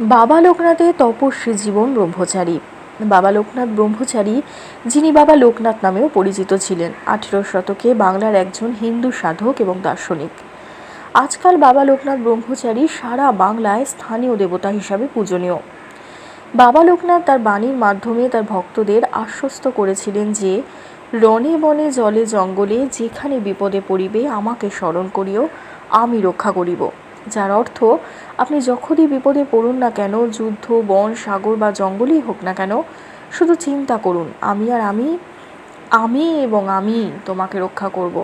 বাবা লোকনাথের তপস্বী জীবন ব্রহ্মচারী। বাবা লোকনাথ ব্রহ্মচারী, যিনি বাবা লোকনাথ নামেও পরিচিত ছিলেন। আঠেরো শতকে বাংলার একজন হিন্দু সাধক এবং দার্শনিক। আজকাল বাবা লোকনাথ ব্রহ্মচারী সারা বাংলায় স্থানীয় দেবতা হিসাবে পূজনীয়। বাবা লোকনাথ তার বাণীর মাধ্যমে তার ভক্তদের আশ্বস্ত করেছিলেন যে, রণে বনে জলে জঙ্গলে যেখানে বিপদে পড়িবে আমাকে স্মরণ করিও, আমি রক্ষা করিব। যার অর্থ, আপনি যখনই বিপদে পড়ুন না কেন, যুদ্ধ, বন, সাগর বা জঙ্গলেই হোক না কেন, শুধু চিন্তা করুন, আমি আর আমি আমি এবং আমি তোমাকে রক্ষা করব।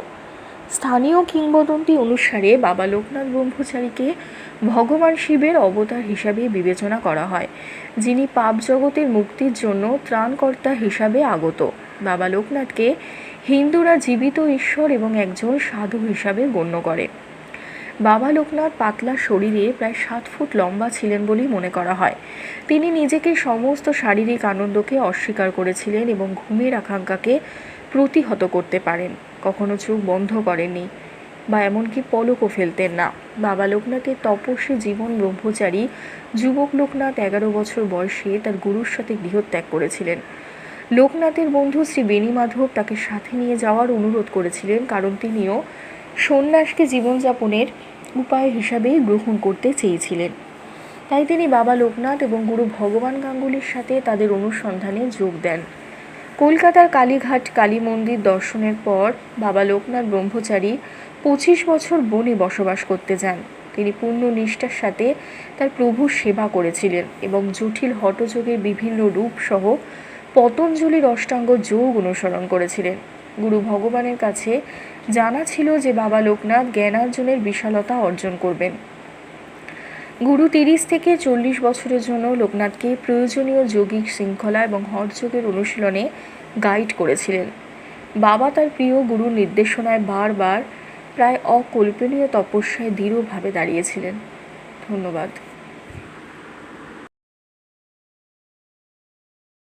স্থানীয় কিংবদন্তি অনুসারে বাবা লোকনাথ ব্রহ্মচারীকে ভগবান শিবের অবতার হিসাবে বিবেচনা করা হয়, যিনি পাপ জগতের মুক্তির জন্য ত্রাণকর্তা হিসাবে আগত। বাবা লোকনাথকে হিন্দুরা জীবিত ঈশ্বর এবং একজন সাধু হিসাবে গণ্য করে। বাবা লোকনাথ পাতলা শরীরে প্রায় সাত ফুট লম্বা ছিলেন বলেই মনে করা হয়। তিনি নিজেকে সমস্ত শারীরিক আনন্দকে অস্বীকার করেছিলেন এবং ঘুমের আকাঙ্ক্ষাকে প্রতিহত করতে পারেন। কখনো চোখ বন্ধ করেননি বা এমনকি পলকও ফেলতেন না। বাবা লোকনাথের তপস্বী জীবন ব্রহ্মচারী যুবক লোকনাথ এগারো বছর বয়সে তার গুরুর সাথে গৃহত্যাগ করেছিলেন। লোকনাথের বন্ধু শ্রী বেণীমাধব তাকে সাথে নিয়ে যাওয়ার অনুরোধ করেছিলেন, কারণ তিনিও সন্ন্যাসকে জীবনযাপনের উপায় হিসাবে গ্রহণ করতে চেয়েছিলেন। তাই তিনি বাবা লোকনাথ এবং গুরু ভগবান গাঙ্গুলির সাথে তাদের অনুসন্ধানে যোগ দেন। কলকাতার কালীঘাট কালী মন্দির দর্শনের পর বাবা লোকনাথ ব্রহ্মচারী পঁচিশ বছর বনে বসবাস করতে যান। তিনি পূর্ণ নিষ্ঠার সাথে তার প্রভুর সেবা করেছিলেন এবং জটিল হটযোগের বিভিন্ন রূপ সহ পতঞ্জলির অষ্টাঙ্গ যোগ অনুসরণ করেছিলেন। গুরু ভগবানের কাছে জানা ছিল যে বাবা লোকনাথ জ্ঞানার্জনের বিশালতা অর্জন করবেন। গুরু তিরিশ থেকে চল্লিশ বছরের জন্য লোকনাথকে প্রয়োজনীয় যৌগিক শৃঙ্খলা এবং হঠযোগের অনুশীলনে গাইড করেছিলেন। বাবা তার প্রিয় গুরুর নির্দেশনায় বারবার প্রায় অকল্পনীয় তপস্যায় দৃঢ়ভাবে দাঁড়িয়েছিলেন। ধন্যবাদ।